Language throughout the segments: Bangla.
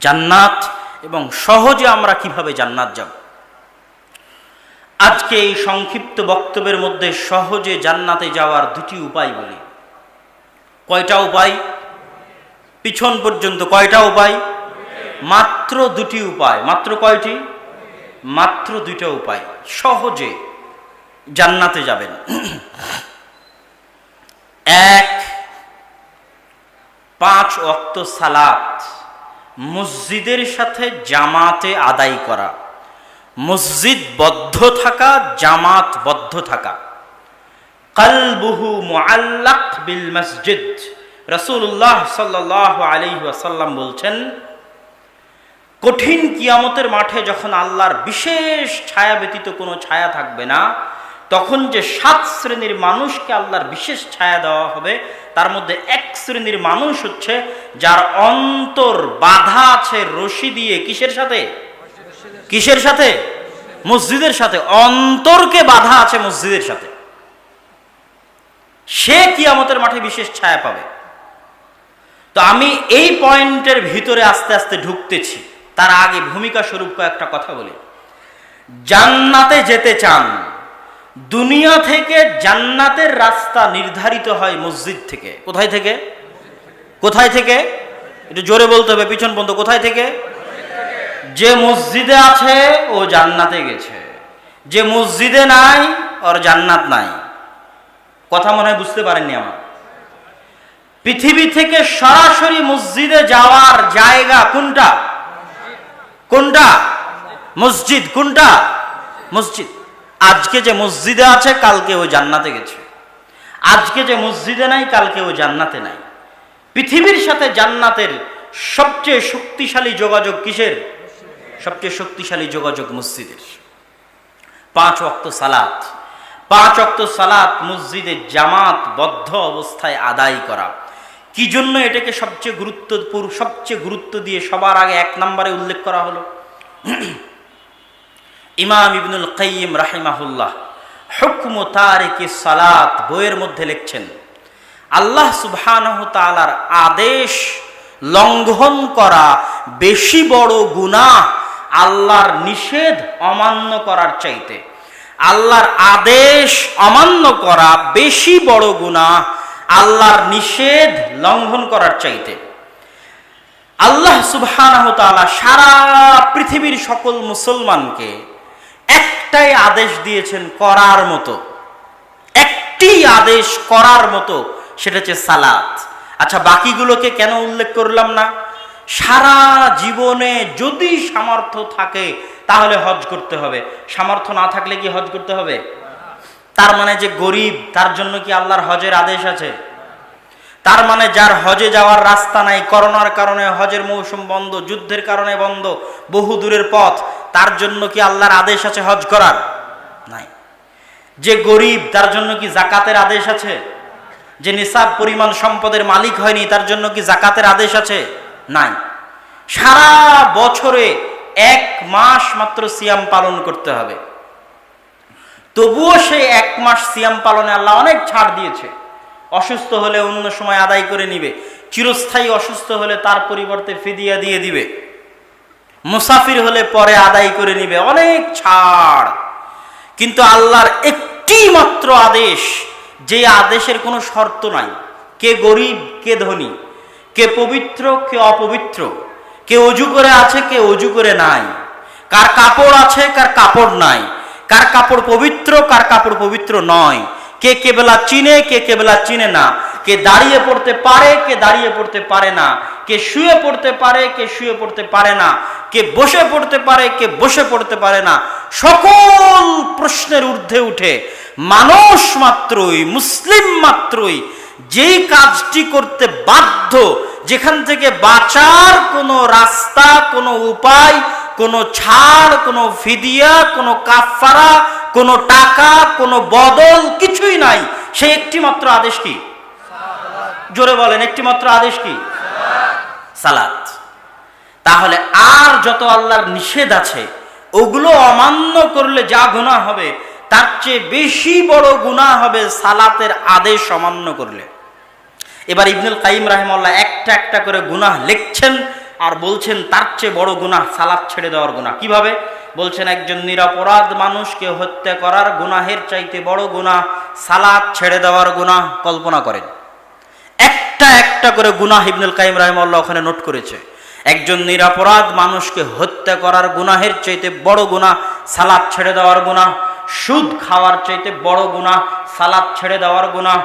জান্নাত এবং সহজে আমরা কীভাবে জান্নাত যাব? আজকে এই সংক্ষিপ্ত বক্তব্যের মধ্যে সহজে জান্নাতে যাওয়ার দুটি উপায় বলি। কয়টা উপায়? পিছন পর্যন্ত কয়টা উপায়? মাত্র দুটি উপায়। মাত্র কয়টি? মাত্র দুইটা উপায়। সহজে জান্নাতে যাবেন। এক, পাঁচ অক্ত সালাত। মসজিদের সাথে জামাতে আদায় করা। মসজিদ বদ্ধ থাকা, জামাত বদ্ধ থাকা। কালবুহু মুআল্লাক বিল মসজিদ। রসুল্লাহ সাল্লাহ আলী ওয়াসাল্লাম বলছেন, কঠিন কিয়ামতের মাঠে যখন আল্লাহর বিশেষ ছায়া ব্যতীত কোনো ছায়া থাকবে না তখন যে সাত শ্রেণির মানুষকে আল্লাহর বিশেষ ছায়া দেওয়া হবে, তার মধ্যে এক শ্রেণির মানুষ হচ্ছে যার অন্তর বাধা আছে রশি দিয়ে। কিসের সাথে? কিসের সাথে? মসজিদের সাথে। অন্তরকে বাধা আছে মসজিদের সাথে। সে কিয়ামতের মাঠে বিশেষ ছায়া পাবে। তো আমি এই পয়েন্টের ভিতরে আস্তে আস্তে ঢুকতেছি। তার আগে ভূমিকা স্বরূপ কয়েকটা কথা বলি। জান্নাতে যেতে চান দুনিয়া থেকে জান্নাতের রাস্তা নির্ধারিত হয় মসজিদ থেকে। কোথায় থেকে? কোথায় থেকে? একটু জোরে বলতে হবে, পিছন পর্যন্ত কোথায় থেকে? যে মসজিদে আছে, ও জান্নাতে গেছে। যে মসজিদে নাই, ওর জান্নাত নাই। কথা মনে হয় বুঝতে পারেননি আমার। পৃথিবী থেকে সরাসরি মসজিদে যাওয়ার জায়গা কোনটা? কোনটা? মসজিদ। কোনটা? মসজিদ। আজকে যে মসজিদে আছে, কালকে ও জান্নাতে গেছে। আজকে যে মসজিদে নাই, কালকে ও জান্নাতে নাই। পৃথিবীর সাথে জান্নাতের সবচেয়ে শক্তিশালী যোগাযোগ কিসের? সবচেয়ে শক্তিশালী যোগাযোগ মসজিদের। পাঁচ অক্ত সালাত। পাঁচ অক্ত সালাত মসজিদে জামাত বদ্ধ অবস্থায় আদায় করা। কি জন্য এটাকে সবচেয়ে গুরুত্বপূর্ণ, সবচেয়ে গুরুত্ব দিয়ে সবার আগে এক নম্বরে উল্লেখ করা হলো? ইমাম ইবনুল কাইম রাহিমাহুল্লাহ হুকম তারিকি সালাত বইয়ের মধ্যে লিখছেন, আল্লাহ সুবহানাহ তাআলার আদেশ লঙ্ঘন করা বেশি বড় গুনাহ আল্লাহর নিষেধ অমান্য করার চাইতে, আল্লাহর আদেশ অমান্য করা বেশি বড় গুনাহ আল্লাহর নিষেধ লঙ্ঘন করার চাইতে। আল্লাহ সুবহানাহ তাআলা সারা পৃথিবীর সকল মুসলমানকে একটাই আদেশ দিয়েছেন করার মতো। একটি আদেশ করার মতো, সেটা হচ্ছে সালাত। আচ্ছা বাকিগুলোকে কেন উল্লেখ করলাম না? সারা জীবনে যদি সামর্থ্য থাকে, তাহলে হজ করতে হবে। সামর্থ্য না থাকলে কি হজ করতে হবে? তার মানে যে গরিব, তার জন্য কি আল্লাহর হজের আদেশ আছে? তার মানে যার হজে যাওয়ার রাস্তা নাই, করোনার কারণে হজের মৌসুম বন্ধ, যুদ্ধের কারণে বন্ধ বহু দূরের পথ তার জন্য কি আল্লাহর আদেশ আছে হজ করার? নাই। যে গরিব, তার জন্য কি জাকাতের আদেশ আছে? যে নিসাব পরিমাণ সম্পদের মালিক হয়নি, তার জন্য কি জাকাতের আদেশ আছে? নাই। সারা বছরে এক মাস মাত্র সিয়াম পালন করতে হবে। তবুও সে এক মাস সিয়াম পালনে আল্লাহ অনেক ছাড় দিয়েছে। অসুস্থ হলে অন্য সময় আদায় করে নিবে। চিরস্থায়ী অসুস্থ হলে তার পরিবর্তে ফিদিয়া দিয়ে দিবে। মুসাফির হলে পরে আদায় করে নিবে, অনেক ছাড়। কিন্তু আল্লাহর একটি মাত্র আদেশ, যে আদেশের কোনো শর্ত নাই। কে গরিব, কে ধনী, কে পবিত্র, কে অপবিত্র, কে অজু করে আছে, কে অজু করে নাই। কার কাপড় আছে, কার কাপড় নাই। কার কাপড় পবিত্র, কার কাপড় পবিত্র নয়। কে কেবেলা চিনে, কে কেবেলা চিনে না। কে দাঁড়িয়ে পড়তে পারে, কে দাঁড়িয়ে পড়তে পারে না, কে শুয়ে পড়তে পারে, কে শুয়ে পড়তে পারে না, কে বসে পড়তে পারে, কে বসে পড়তে পারে না, সকল প্রশ্নের ঊর্ধ্বে উঠে মানুষ মাত্রই, মুসলিম মাত্রই যেই কাজটি করতে বাধ্য, যেখান থেকে বাঁচার কোনো রাস্তা, কোনো উপায়, কোনো ছাড়, কোনো ফিদিয়া, কোনো কাফারা কোনো টাকা, কোনো বদল কিছুই নাই সেই একটি মাত্র আদেশ কি? জোরে বলেন একটি মাত্র আদেশ কি? সালাত। তাহলে আর যত আল্লাহর নিষেধ আছে, ওগুলো অমান্য করলে যা গুণা হবে, তার চেয়ে বেশি বড় গুণা হবে সালাতের আদেশ অমান্য করলে। এবার ইবনুল কাইম রাহেমাল্লাহ একটা একটা করে গুনাহ লিখছেন আর বলছেন, তার চেয়ে বড় গুনাহ সালাদ ছেড়ে দেওয়ার গুনাহ। কীভাবে? বলছেন, একজন নিরাপরাধ মানুষকে হত্যা করার গুনাহের চাইতে বড় গুনাহ সালাদ ছেড়ে দেওয়ার গুনাহ। কল্পনা করেন। একটা একটা করে গুনাহ ইবনুল কাইম রাহিমাল্লাহ ওখানে নোট করেছে। একজন নিরাপরাধ মানুষকে হত্যা করার গুনাহের চাইতে বড় গুনাহ, সালাদ ছেড়ে দেওয়ার গুনাহ সুদ খাওয়ার চাইতে বড় গুনাহ, সালাদ ছেড়ে দেওয়ার গুনাহ,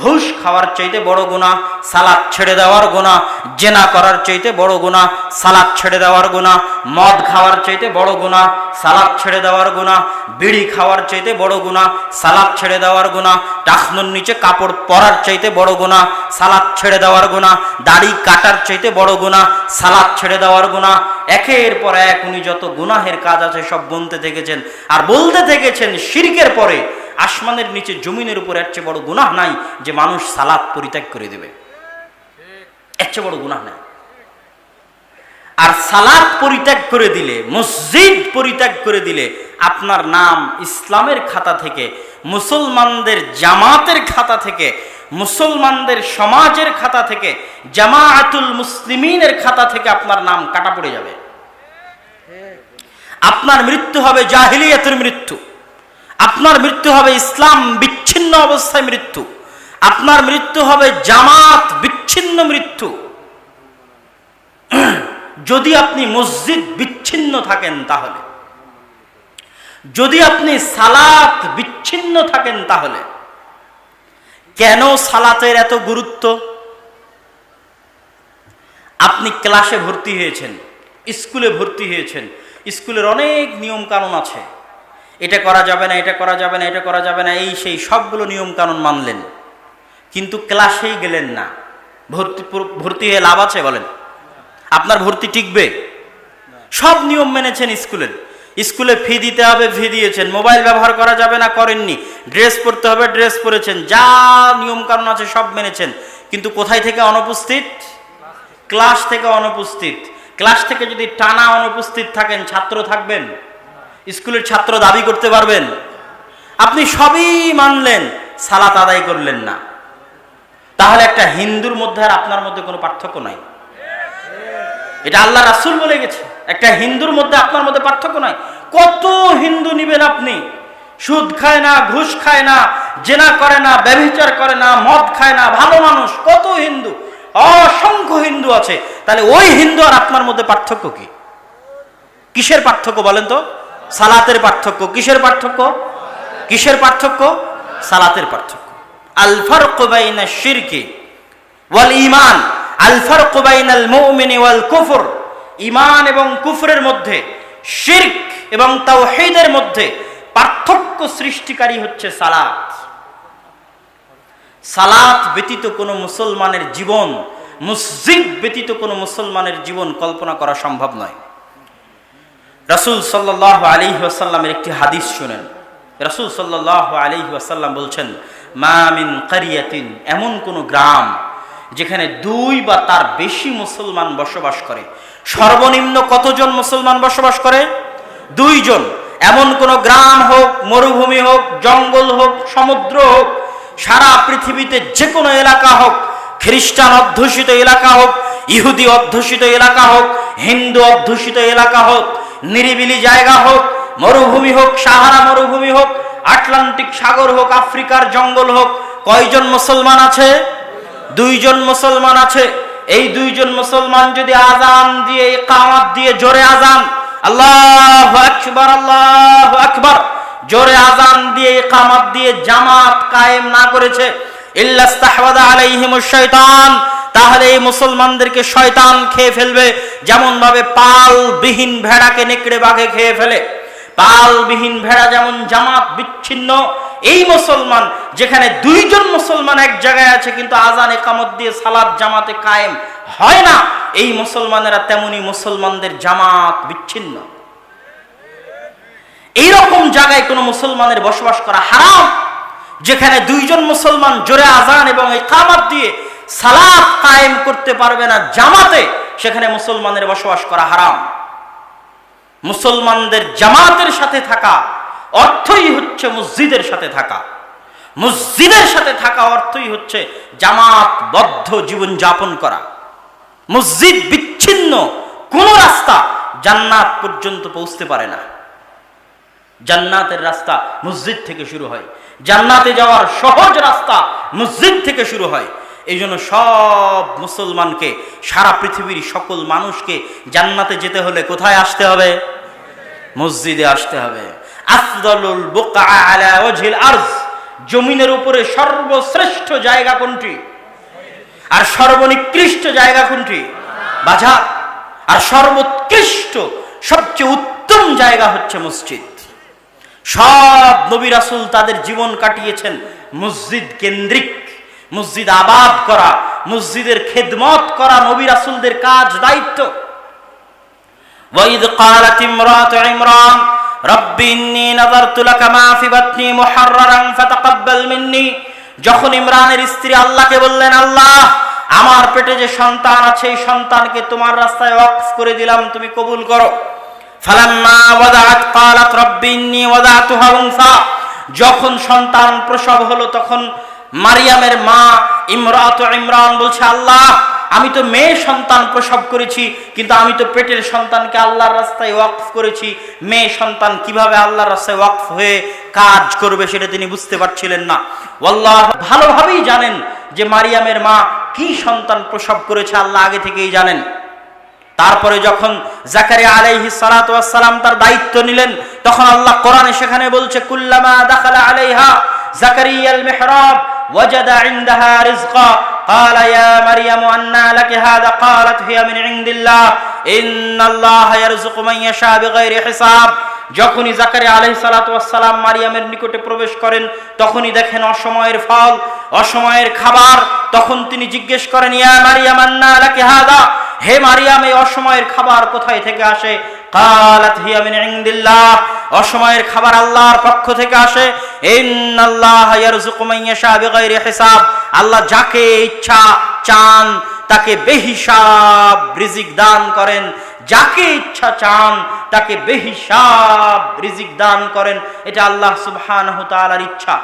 ঘুষ খাওয়ার চাইতে বড় গুনাহ, সালাদ ছেড়ে দেওয়ার গুনাহ, জেনা করার চাইতে বড় গুনাহ, সালাদ ছেড়ে দেওয়ার গুনাহ, মদ খাওয়ার চাইতে বড় গুনাহ, সালাদ ছেড়ে দেওয়ার গুনাহ, বিড়ি খাওয়ার চাইতে বড় গুনাহ, সালাদ ছেড়ে দেওয়ার গুনাহ টাকনুর নিচে কাপড় পরার চাইতে বড় গুনাহ, সালাদ ছেড়ে দেওয়ার গুনাহ, দাড়ি কাটার চাইতে বড় গুনাহ, সালাদ ছেড়ে দেওয়ার গুনাহ, একের পর এক উনি যত গুনাহের কাজ আছে সব গুনতে থেকেছেন। আর বলতে থেকেছেন শিরকের পরে, আসমানের নিচে জমিনের উপর এর চেয়ে বড় গুনাহ নাই যে মানুষ সালাদ পরিত্যাগ করে দেবে। এর চেয়ে বড় গুনাহ নাই। আর সালাদ পরিত্যাগ করে দিলে, মসজিদ পরিত্যাগ করে দিলে, আপনার নাম ইসলামের খাতা থেকে, মুসলমানদের জামাতের খাতা থেকে, মুসলমানদের সমাজের খাতা থেকে, জামাআতুল মুসলিমিনের খাতা থেকে আপনার নাম কাটা পড়ে যাবে। আপনার মৃত্যু হবে জাহিলিয়াতের মৃত্যু। আপনার মৃত্যু হবে ইসলাম বিচ্ছিন্ন অবস্থায় মৃত্যু। আপনার মৃত্যু হবে জামাত বিচ্ছিন্ন মৃত্যু। যদি আপনি মসজিদ বিচ্ছিন্ন থাকেন তাহলে। যদি আপনি সালাত বিচ্ছিন্ন থাকেন তাহলে। কেন সালাতের এত গুরুত্ব? আপনি ক্লাসে ভর্তি হয়েছেন, স্কুলে ভর্তি হয়েছেন, স্কুলের অনেক নিয়ম কানুন আছে। এটা করা যাবে না, এটা করা যাবে না, এটা করা যাবে না, এই সেই সবগুলো নিয়ম কানুন মানলেন। কিন্তু ক্লাসেই গেলেন না। ভর্তি ভর্তি হয়ে লাভ আছে বলেন? আপনার ভর্তি টিকবে। সব নিয়ম মেনেছেন স্কুলের স্কুলে ফি দিতে হবে, ফি দিয়েছেন। মোবাইল ব্যবহার করা যাবে না, করেননি। ড্রেস পরতে হবে, ড্রেস পরেছেন। যা নিয়ম কানুন আছে সব মেনেছেন। কিন্তু কোথায় থেকে অনুপস্থিত? ক্লাস থেকে অনুপস্থিত। ক্লাস থেকে যদি টানা অনুপস্থিত থাকেন, ছাত্র থাকবেন? স্কুলের ছাত্র দাবি করতে পারবেন। আপনি সবই মানলেন, সালাত আদায় করলেন না। তাহলে একটা হিন্দুর মধ্যে আর আপনার মধ্যে কোনো পার্থক্য নাই। এটা আল্লাহ রাসুল বলে গেছে, একটা হিন্দুর মধ্যে আপনার মধ্যে পার্থক্য নাই। কত হিন্দু নিবেন আপনি? সুদ খায় না, ঘুষ খায় না, জেনা করে না, ব্যভিচার করে না, মদ খায় না, ভালো মানুষ, কত হিন্দু? অসংখ্য হিন্দু আছে। তাহলে ওই হিন্দু আর আপনার মধ্যে পার্থক্য কি? কিসের পার্থক্য বলেন তো? সালাতের পার্থক্য, কিসের পার্থক্য? কিসের পার্থক্য? সালাতের পার্থক্য। আলফার কোবাইনা শিরকি ওয়াল ইমান আলফার কোবাইনাল মুমিনি ওয়াল কুফর। ইমান এবং কুফরের মধ্যে শিরক এবং তাওহীদের মধ্যে পার্থক্য সৃষ্টিকারী হচ্ছে সালাত। সালাত ব্যতীত কোনো মুসলমানের জীবন, মসজিদ ব্যতীত কোনো মুসলমানের জীবন কল্পনা করা সম্ভব নয়। রাসুল সাল্লাহ আলী ওয়াসাল্লামের একটি হাদিস শুনেন। রাসুল সাল্লাহ আলী ওয়াসাল্লাম বলছেন মামিন কারিয়াতিন এমন কোনো গ্রাম যেখানে দুই বা তার বেশি মুসলমান বসবাস করে। সর্বনিম্ন কতজন মুসলমান বসবাস করে? দুইজন। এমন কোন গ্রাম হোক, মরুভূমি হোক, জঙ্গল হোক, সমুদ্র হোক, সারা পৃথিবীতে যে কোনো এলাকা হোক, খ্রিস্টান অধ্যুষিত এলাকা হোক, ইহুদি অধ্যুষিত এলাকা হোক, হিন্দু অধ্যুষিত এলাকা হোক নিরিবিলি জায়গা হোক, মরুভূমি হোক, সাহারা মরুভূমি হোক, আটলান্টিক সাগর হোক, আফ্রিকার জঙ্গল হোক, কয়জন মুসলমান আছে? দুইজন মুসলমান আছে। এই দুইজন মুসলমান যদি আজান দিয়ে কামাত দিয়ে জোরে আজান, আল্লাহ আকবর আল্লাহ আকবর, জোরে আজান দিয়ে কামাত দিয়ে জামাত কায়েম না করেছে, ইল্লাস্তাহওয়াদা আলাইহিমুশ শয়তান তাহলে এই মুসলমানদেরকে শয়তান খেয়ে ফেলবে। যেমন ভাবে পাল বিহীন ভেড়াকে নেকড়ে বাঘে খেয়ে ফেলে। পালবিহীন ভেড়া যেমন জামাত বিচ্ছিন্ন, এই মুসলমান যেখানে দুইজন মুসলমান এক জায়গায় আছে, কিন্তু আজান একামত দিয়ে সালাদ জামাতে কায়েম হয় না, এই মুসলমানেরা তেমনি মুসলমানদের জামাত বিচ্ছিন্ন। এইরকম জায়গায় কোনো মুসলমানের বসবাস করা হারাম, যেখানে দুইজন মুসলমান জোরে আজান এবং এই কামাত দিয়ে সালাদ কায়েম করতে পারবে না জামাতে, সেখানে মুসলমানের বসবাস করা হারাম। মুসলমানদের জামাতের সাথে থাকা অর্থই হচ্ছে মসজিদের সাথে থাকা। মসজিদের সাথে থাকা অর্থই হচ্ছে জামাতবদ্ধ জীবন যাপন করা। মসজিদ বিচ্ছিন্ন কোন রাস্তা জান্নাত পর্যন্ত পৌঁছতে পারে না। জান্নাতের রাস্তা মসজিদ থেকে শুরু হয়। জান্নাতে যাওয়ার সহজ রাস্তা মসজিদ থেকে শুরু হয়। এই জন্য সব মুসলমানকে, সারা পৃথিবীর সকল মানুষকে জান্নাতে যেতে হলে কোথায় আসতে হবে? মসজিদে আসতে হবে। আফদলুল বুকা আলা ওয়াজহিল আরজ। জমিনের উপরে সর্বশ্রেষ্ঠ জায়গা কোনটি? আর সর্বনিকৃষ্ট জায়গা কোনটি? বাজার আর সর্বোৎকৃষ্ট, সবচেয়ে উত্তম জায়গা হচ্ছে মসজিদ। সব নবী রাসুল তাদের জীবন কাটিয়েছেন মসজিদ কেন্দ্রিক। মসজিদ আবাদ করা মসজিদের খেদমত করা নবী রাসূলদের কাজ দায়িত্ব وإذ قالت امرأة عمران رب إني نظرت لك ما في بطني محررا فتقبل مني যখন ইমরানের স্ত্রী আল্লাহকে বললেন আল্লাহ আমার পেটে যে সন্তান আছে এই সন্তানকে তোমার রাস্তায় ওয়াকফ করে দিলাম তুমি কবুল করো ফালাম্মা ওয়াদাআত ক্বালাত রাব্বি ইন্নী ওয়াদাতুহা উনসা যখন সন্তান প্রসব হলো তখন মারিয়ামের মা ইমরাত ইমরান বলছে, আল্লাহ, আমি তো মেয়ে সন্তান প্রসব করেছি, কিন্তু আমি তো পেটের সন্তানকে আল্লাহর রাস্তায় ওয়াকফ করেছি। মেয়ে সন্তান কীভাবে আল্লাহর রাস্তায় ওয়াকফ হয়ে কাজ করবে সেটা তিনি বুঝতে পারছিলেন না। আল্লাহ ভালোভাবেই জানেন যে মারিয়ামের মা কি সন্তান প্রসব করেছে, আল্লাহ আগে থেকেই জানেন। তারপরে যখন জাকারিয়া আলাইহি সালাম তার দায়িত্ব নিলেন, তখন আল্লাহ কোরআনে সেখানে বলছে, কুল্লামা দাখালা আলাইহা জাকারিয়াল মিহরাব। وجد عندها رزقا. قال يا مريم أنى لك هذا؟ قالت هي من عند الله. إن الله يرزق من يشاء بغير حساب. যখনই জাকারে আলাইহিস সালাতু ওয়াসসালাম মারিয়ামের নিকটে প্রবেশ করেন, তখনই দেখেন অসময়ের ফল, অসময়ের খাবার। তখন তিনি জিজ্ঞেস করেন, ইয়া মারিয়াম আন্না লাকি হাদা? হে মারিয়াম, এই অসময়ের খাবার কোথায় থেকে আসে? অসময়ের খাবার আল্লাহর পক্ষ থেকে আসে। আল্লাহ যাকে ইচ্ছা চান তাকে বেহিসাব রিজিক দান করেন। যাকে ইচ্ছা চান, তাকে বেহিসাব রিজিক দান করেন। এটা আল্লাহ সুবহানাহু তাআলার ইচ্ছা।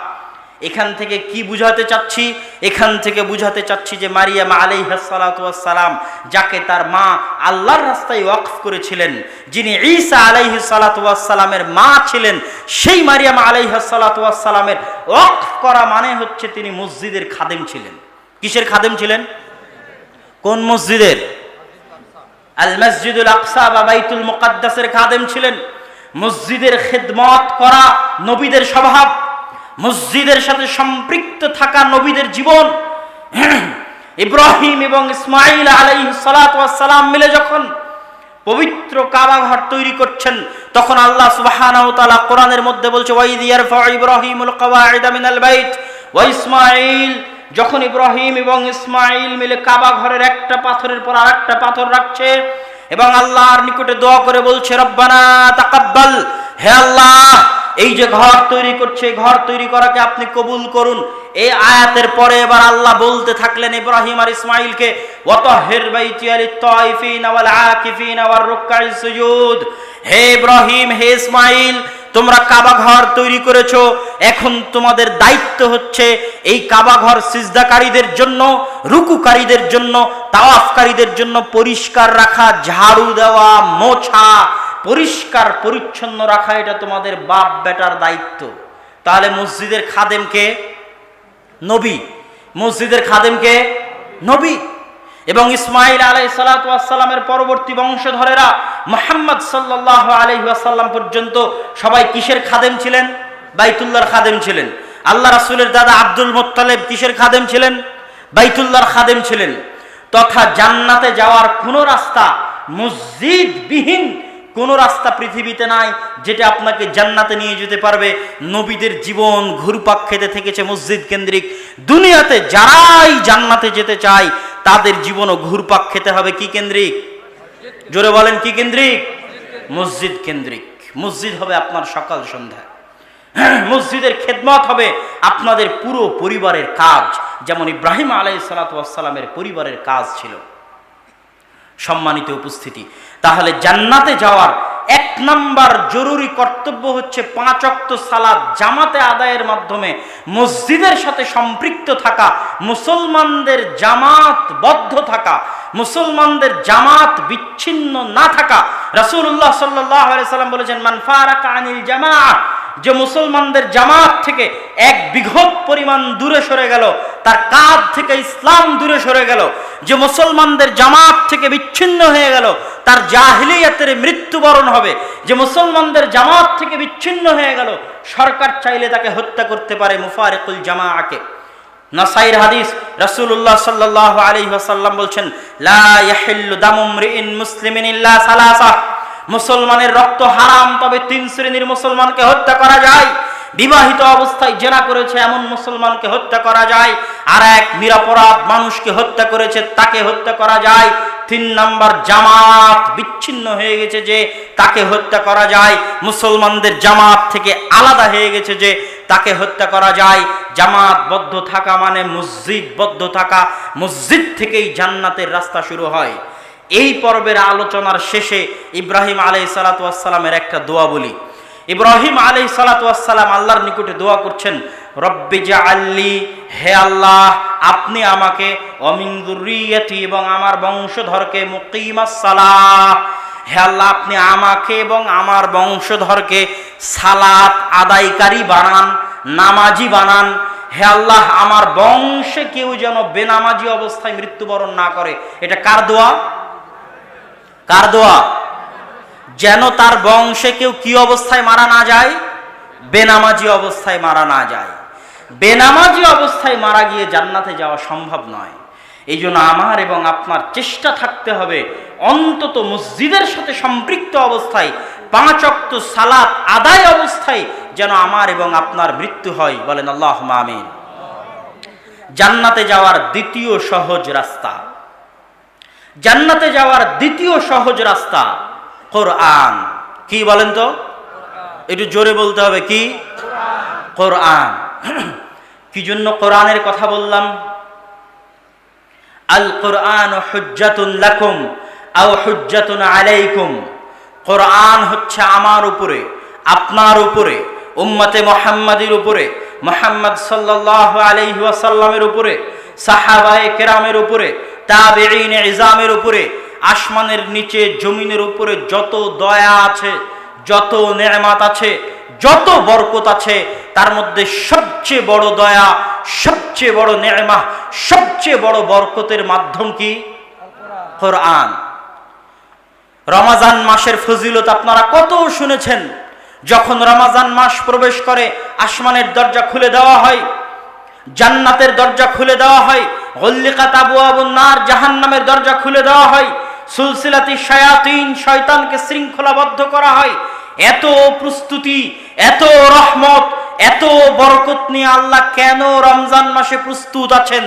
এখান থেকে কি বুঝাতে চাচ্ছি? এখান থেকে বুঝাতে চাচ্ছি যে মারিয়াম আলাইহাসালাম যাকে তার মা আল্লাহর রাস্তায় ওয়াকফ করেছিলেন, যিনি ঈসা আলাইহি সালাতামের মা ছিলেন, সেই মারিয়াম আলাইহাসালাতামের ওয়াকফ করা মানে হচ্ছে তিনি মসজিদের খাদেম ছিলেন। কিসের খাদেম ছিলেন? কোন মসজিদের? আল মসজিদুল আকসা বা বাইতুল মুকাদ্দাসের খাদেম ছিলেন। মসজিদের খেদমত করা নবীদের স্বভাব। মসজিদের সাথে সম্পৃক্ত থাকা নবীদের জীবন। ইব্রাহিম এবং ইসমাইল আলাই সালাম মিলে যখন পবিত্র কাবা ঘর তৈরি করছেন, তখন আল্লাহ সুবহানাহু তাআলা কোরআনের মধ্যে বলছে ওয়াইদ ইয়ারফা ইব্রাহিমুল কওয়াইদা মিনাল বাইত ওয়া ইসমাইল যখন ইব্রাহিম এবং ইসমাইল মিলে কাবা ঘরের একটা পাথরের পর আরেকটা পাথর রাখছে এবং আল্লাহর নিকটে দোয়া করে বলছে, রব্বানা তাকাব্বাল। হে আল্লাহ, এই যে ঘর তৈরি করছে ঘর তৈরি করাকে আপনি কবুল করুন। এই আয়াতের পরে এবার আল্লাহ বলতে থাকলেন ইব্রাহিম আর ইসমাইলকে, ওয়াতাহির বাইতি লিত-তাইফিন ওয়াল আকিফিন ওয়ার রুকআই সুজুদ। হে ইব্রাহিম, হে ইসমাইল তোমরা কাবা ঘর তৈরি করেছ। এখন তোমাদের দায়িত্ব হচ্ছে এই কাবা ঘর সিজদাকারীদের জন্য, রুকুকারীদের জন্য, তাওয়াফকারীদের জন্য পরিষ্কার রাখা, ঝাড়ু দেওয়া, মোছা, পরিষ্কার পরিচ্ছন্ন রাখা, এটা তোমাদের বাপ বেটার দায়িত্ব। তাহলে মসজিদের খাদেমকে নবী। মসজিদের খাদেমকে নবী। এবং ইসমাইল আলাই সালাতামের পরবর্তী বংশধরেরা মোহাম্মদ সাল্লাহ আলহিহাসাল্লাম পর্যন্ত সবাই কিসের খাদেম ছিলেন? বাইতুল্লার খাদেম ছিলেন। আল্লাহ রাসুলের দাদা আব্দুল মোত্তালেব কিসের খাদেম ছিলেন? বাইতুল্লার খাদেম ছিলেন। তথা জান্নাতে যাওয়ার কোনো রাস্তা মসজিদ বিহীন কোনো রাস্তা পৃথিবীতে নাই যেটা আপনাকে জান্নাতে নিয়ে যেতে পারবে। নবীদের জীবন ঘুরপাক খেতে থেকেছে মসজিদ কেন্দ্রিক। দুনিয়াতে যারাই জান্নাতে যেতে চায়, তাদের জীবনও ঘুরপাক খেতে হবে কি কেন্দ্রিক? জোরে বলেন, কি কেন্দ্রিক? মসজিদ কেন্দ্রিক। মসজিদ হবে আপনার সকাল সন্ধ্যা। মসজিদের খেদমত হবে আপনাদের পুরো পরিবারের কাজ। যেমন ইব্রাহিম আলাই সালাতামের পরিবারের কাজ ছিল। সম্মানিত উপস্থিতি। তাহলে জান্নাতে যাওয়ার এক নাম্বার জরুরি কর্তব্য হচ্ছে পাঁচ অক্ত সালাদ জামাতে আদায়ের মাধ্যমে মসজিদের সাথে সম্পৃক্ত থাকা, মুসলমানদের জামাত বদ্ধ থাকা, মুসলমানদের জামাত বিচ্ছিন্ন না থাকা। রসুল্লাহ সাল্লাম বলেছেন মানফারাকা আনিল জামাআহ যে মুসলমানদের জামাত থেকে এক বিঘত পরিমাণ দূরে সরে গেল, তার কাঁধ থেকে ইসলাম দূরে সরে গেল, যে মুসলমানদের জামাত থেকে বিচ্ছিন্ন হয়ে গেল, তার জাহিলিয়াতের মৃত্যুবরণ হবে, যে মুসলমানদের জামাত থেকে বিচ্ছিন্ন হয়ে গেল, সরকার চাইলে তাকে হত্যা করতে পারে মুফারিকুল জামাআকে। নাসাইর হাদিস রাসূলুল্লাহ সাল্লাল্লাহু আলাইহি বলছেন, লা ইয়াহিল্লু দামু মরিইন মুসলিমিন ইল্লা সালাসা। মুসলমানের রক্ত হারাম, তবে তিন শ্রেণির মুসলমানকে হত্যা করা যায়। বিবাহিত অবস্থায় জেনা করেছে এমন মুসলমানকে হত্যা করা যায়। আর এক নিরাপরাধ মানুষকে হত্যা করেছে, তাকে হত্যা করা যায়। তিন নাম্বার জামাত বিচ্ছিন্ন হয়ে গেছে যে তাকে হত্যা করা যায়। মুসলমানদের জামাত থেকে আলাদা হয়ে গেছে যে তাকে হত্যা করা যায়। জামাতবদ্ধ থাকা মানে মসজিদবদ্ধ থাকা। মসজিদ থেকেই জান্নাতের রাস্তা শুরু হয়। এই পর্বের আলোচনার শেষে ইব্রাহিম আলাই সালাতামের একটা দোয়া বলি। ইব্রাহিম আলাই সালাতাম আল্লাহর নিকটে দোয়া করছেন, রব্বি জা আল্লি হে আল্লাহ, আপনি আমাকে অমিন্দুরিয়াতি এবং আমার বংশধরকে মুকিমাস হে আল্লাহ, আপনি আমাকে এবং আমার বংশধরকে সালাত আদায়কারী বানান, নামাজি বানান। হে আল্লাহ, আমার বংশে কেউ যেন বেনামাজি অবস্থায় মৃত্যুবরণ না করে। এটা কার দোয়া? কার দোয়া? যেন তার বংশে কেউ কি অবস্থায় মারা না যায়? বেনামাজি অবস্থায় মারা না যায়। বেনামাজি অবস্থায় মারা গিয়ে জান্নাতে যাওয়া সম্ভব নয়। এই জন্য আমার এবং আপনার চেষ্টা থাকতে হবে অন্তত মসজিদের সাথে সম্পৃক্ত অবস্থায়, পাঁচ অক্ত সালাত আদায় অবস্থায় যেন আমার এবং আপনার মৃত্যু হয়। বলেন আল্লাহ আমিন। জান্নাতে যাওয়ার দ্বিতীয় সহজ রাস্তা। জান্নাতে যাওয়ার দ্বিতীয় সহজ রাস্তা কোরআন। কি বলেন তো? একটু জোরে বলতে হবে কি? কোরআন। কি জন্য কোরআনের কথা বললাম? আল কোরআন হুজ্জাতুন লাকুম আও হুজ্জাতুন আলাইকুম। কোরআন হচ্ছে আমার উপরে, আপনার উপরে, উম্মতে মোহাম্মদের উপরে, মোহাম্মদ সাল্লাহ আলাইহি ওয়াসাল্লামের উপরে, সাহাবায়ে কেরামের উপরে তাবেঈন ইজামের উপরে, আসমানের নিচে, জমিনের উপরে যত দয়া আছে, যত নেয়ামাত আছে, যত বরকত আছে, তার মধ্যে সবচেয়ে বড় দয়া, সবচেয়ে বড় নেমা, সবচেয়ে বড় বরকতের মাধ্যম কি? কোরআন। রমাজান মাসের ফজিলত আপনারা কত শুনেছেন? যখন রমাজান মাস প্রবেশ করে, আসমানের দরজা খুলে দেওয়া হয়, জান্নাতের দরজা খুলে দেওয়া হয় হল্লিকা তাবু আবুন্নার জাহান্নামের দরজা খুলে দেওয়া হয়। সুলসিলাতি শায়াতিন, শয়তানকে শৃঙ্খলাবদ্ধ করা হয়। এত প্রস্তুতি, এত রহমত, এত বরকত নিয়ে আল্লাহ কেন রমজান মাসে প্রস্তুত আছেন?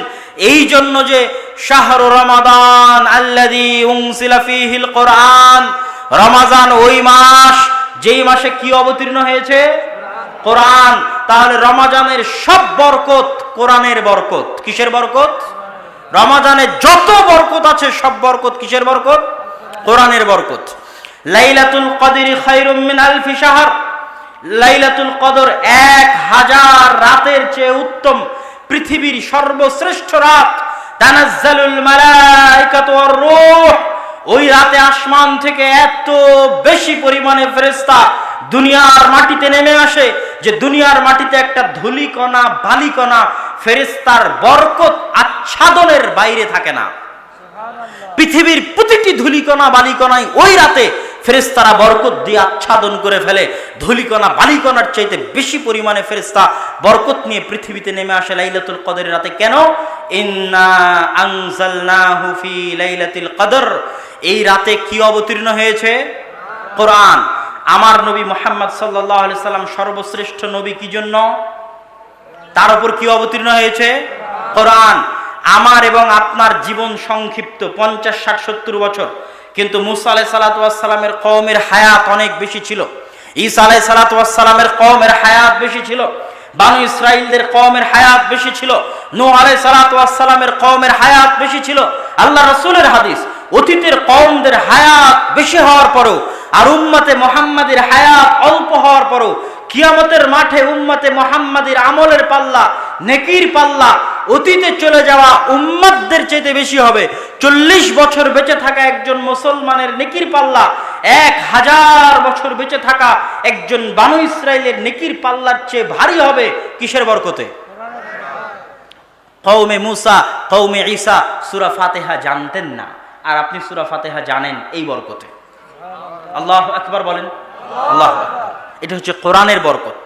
এই জন্য যে শাহরু রমাদান আল্লাদি উংসিলা ফিহিল কোরআন রমাজান ওই মাস, যেই মাসে কি অবতীর্ণ হয়েছে? কোরআন তাহলে রমাজানের সব বরকত কোরআনের বরকত। কিসের বরকত? রমাজানে যত বরকত আছে, সব বরকত কিসের বরকত? কোরআনের বরকত। লাইলাতুল কদরি খায়রুম মিন আলফি শাহর। লাইলাতুল কদর এক হাজার রাতের চেয়ে উত্তম, পৃথিবীর সর্বশ্রেষ্ঠ রাত। তানাজ্জালুল মালাইকাতু ওয়ার রূহ। ওই রাতে আসমান থেকে এত বেশি পরিমাণে ফেরেশতা দুনিয়ার মাটিতে নেমে আসে যে দুনিয়ার মাটিতে একটা ধুলিকণা বালিকণা ফেরেস্তার বরকত আচ্ছাদনের বাইরে থাকে না। পৃথিবীর প্রতিটি ধুলিকণা বালিকণায় ওই রাতে ফেরেস্তারা বরকত দিয়ে আচ্ছাদন করে ফেলে। ধুলিকণা বালিকণার চাইতে বেশি পরিমাণে ফেরেস্তা বরকত নিয়ে পৃথিবীতে নেমে আসে লাইলাতুল কদরের রাতে। কেন? ইন্না আনজালনাহু ফি লাইলাতুল কদর। এই রাতে কি অবতীর্ণ হয়েছে? কোরআন। আমার নবী মোহাম্মদ সাল্লাহ সাল্লাম সর্বশ্রেষ্ঠ নবী কি জন্য? তার উপর কি অবতীর্ণ হয়েছে? কোরআন। আমার এবং আপনার জীবন সংক্ষিপ্ত পঞ্চাশ, ষাট, সত্তর বছর। কিন্তু মুসা আলাই সালাতামের কমের হায়াত অনেক বেশি ছিল। ঈসা আলাই সালাতামের কমের হায়াত বেশি ছিল। বানু ইসরাইলদের কমের হায়াত বেশি ছিল। নু আলাই সালাতামের কমের হায়াত বেশি ছিল। আল্লাহ রসুলের হাদিস, অতীতের কমদের হায়াত বেশি হওয়ার পরেও আর উম্মতে মোহাম্মদের হায়াত অল্প হওয়ার পরও কিয়ামতের মাঠে উম্মতে মোহাম্মদের আমলের পাল্লা, নেকির পাল্লা, অতীতে চলে যাওয়া উম্মতদের চাইতে বেশি হবে। চল্লিশ বছর বেঁচে থাকা একজন মুসলমানের নেকির পাল্লা, এক হাজার বছর বেঁচে থাকা একজন বানু ইসরায়েলের নেকির পাল্লার চেয়ে ভারী হবে কিসের বরকতে? কৌমে মুসা কৌমে ঈসা, সুরা ফাতেহা জানতেন না। আর আপনি সুরা ফাতেহা জানেন এই বরকতে। আল্লাহ আকবর বলেন। আল্লাহ এটা হচ্ছে কোরআনের বরকত।